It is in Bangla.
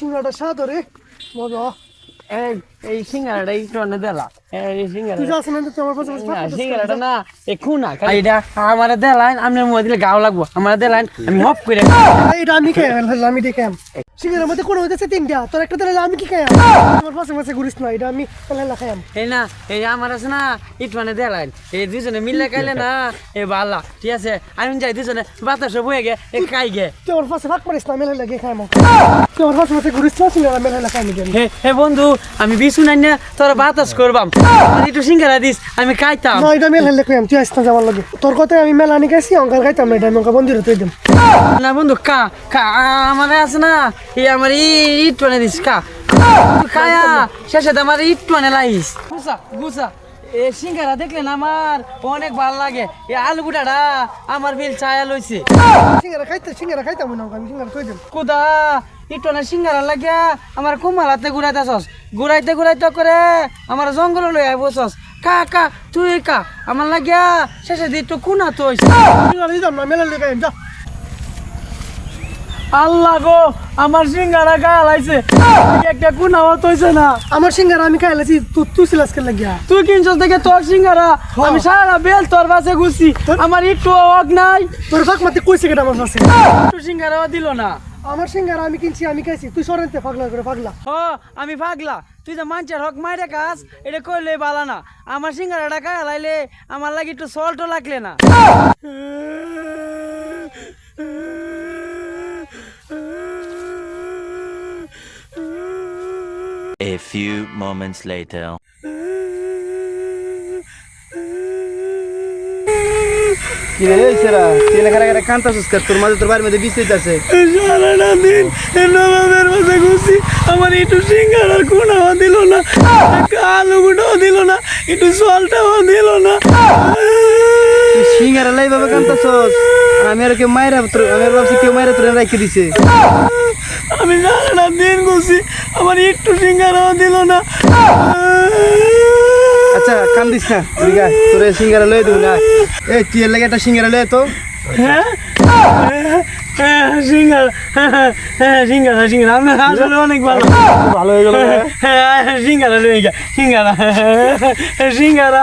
সিঙ্গাটা সাদরে বাবা। এই এই সিঙ্গারাটা একটু অন্য দেলা। এই সিঙ্গারা তুই না না, এটা আমার দেলাইন আপনার মুখ দিলে গাও লাগবো আমার দেলাইন আমি হপ করে এটা আমি আমি দেখে সিঙ্গারের মধ্যে কোনো হইতেছে তিনটা। তোর একটা দিলে আমি কি খাই আমার পাশে পাশে ঘুরিস না এটা আমি হেলা খাই এই না এই আমার আছে না ইট মানে দেলাইন এই দুজনে মিলে খাইলে না এ বালা ঠিক আছে? আমি যাই দুজনে বাতাস বয়ে গে এ খাই গে। আমার পাশে ফাঁক মারিস না মেলে লাগে খাই আমার তুই আমার পাশে পাশে ঘুরিস না সিঙ্গারা মেলে খাই আমি হে বন্ধু আমি বিছু নাই না তোর বাতাস করবাম। একটু সিঙ্গারা দিস আমি খাইতাম। না এটা মেলে লাগে তুই আসতে যাবার লাগে। তোর কথায় আমি মেলা আনি গেছি অঙ্কার খাইতাম এটা আমি বন্দিরে তুই দিম। না বন্ধু কা কা আমার আছে না এই আমার ই- ইট মানে দিস কা খায়া শেষে তো আমার ইট মানে লাইস গুসা গুসা এ সিঙ্গারা দেখলেন আমার অনেক ভালো লাগে। এই আলু গুটাটা আমার বিল চায়া লইছে। সিঙ্গারা খাইতে সিঙ্গারা খাইতাম না আমি সিঙ্গারা তুই দিম কুদা ইটনে সিঙ্গারা লাগিয়া আমার কুমালাতে ঘুরাইতেছস ঘুরাইতে ঘুরাইতে করে আমার জঙ্গল লই আইবছস কা কা তুই কা আমার লাগিয়া শেষে দি একটু কুনা সিঙ্গারা দিতাম না মেলে লাগে যা। আল্লাহ গো আমার সিঙ্গারা গায়ে লাইছে একটা কুনা হইছে না। আমার সিঙ্গারা আমি খাই লাইছি তুই তুই সিলাসকে লাগিয়া? তুই কিনছস দেখে তোর সিঙ্গারা। আমি সারা বেল তোর বাসে ঘুরছি। আমার একটু হক নাই। তোর ফাঁক মারতে কইছে কেটা আমার পাশে? একটু সিঙ্গারা দিল না। আমার সিঙ্গারা আমি কিনছি আমি খাইছি। তুই সরেনতে পাগলা করে পাগলা। হ আমি ভাগলা তুই যে মানুষের হক মাইরে কাজ এটা করলে বালা না। আমার সিঙ্গারাটা গায়ে লাইলে আমার লাগে একটু সল্টও লাগলে না। A few moments later. কি রে সেরা? তুই লেখা লেখা কান্তা সুস্কার তোর মাঝে তোর বাড়ির মধ্যে বিষ আছে সারাটা দিন নবাবের মাঝে ঘুরছি। আমার একটু সিঙ্গারার কোনাও দিল না আলু গুঁটাও দিল না একটু সলটাও দিল না। সিঙ্গারা লাই বাবা কান্তা সস আমি আর কেউ মায়েরা তোর আমি আর ভাবছি কেউ মায়েরা তোর রাখি দিছে। আমি সারাটা দিন ঘুরছি আমার একটু সিঙ্গারাও দিল না। আচ্ছা কান্দিস না তুই গা তোর সিঙ্গারা লয়ে দেবো না। এই তুই এর লাগে একটা সিঙ্গারা লয়ে তো। হ্যাঁ? হ্যাঁ সিঙ্গারা হ্যাঁ সিঙ্গারা সিঙ্গারা। আপনার আসলে অনেক ভালো। ভালো হয়ে গেল হ্যাঁ। সিঙ্গারা লয়ে গা সিঙ্গারা সিঙ্গারা।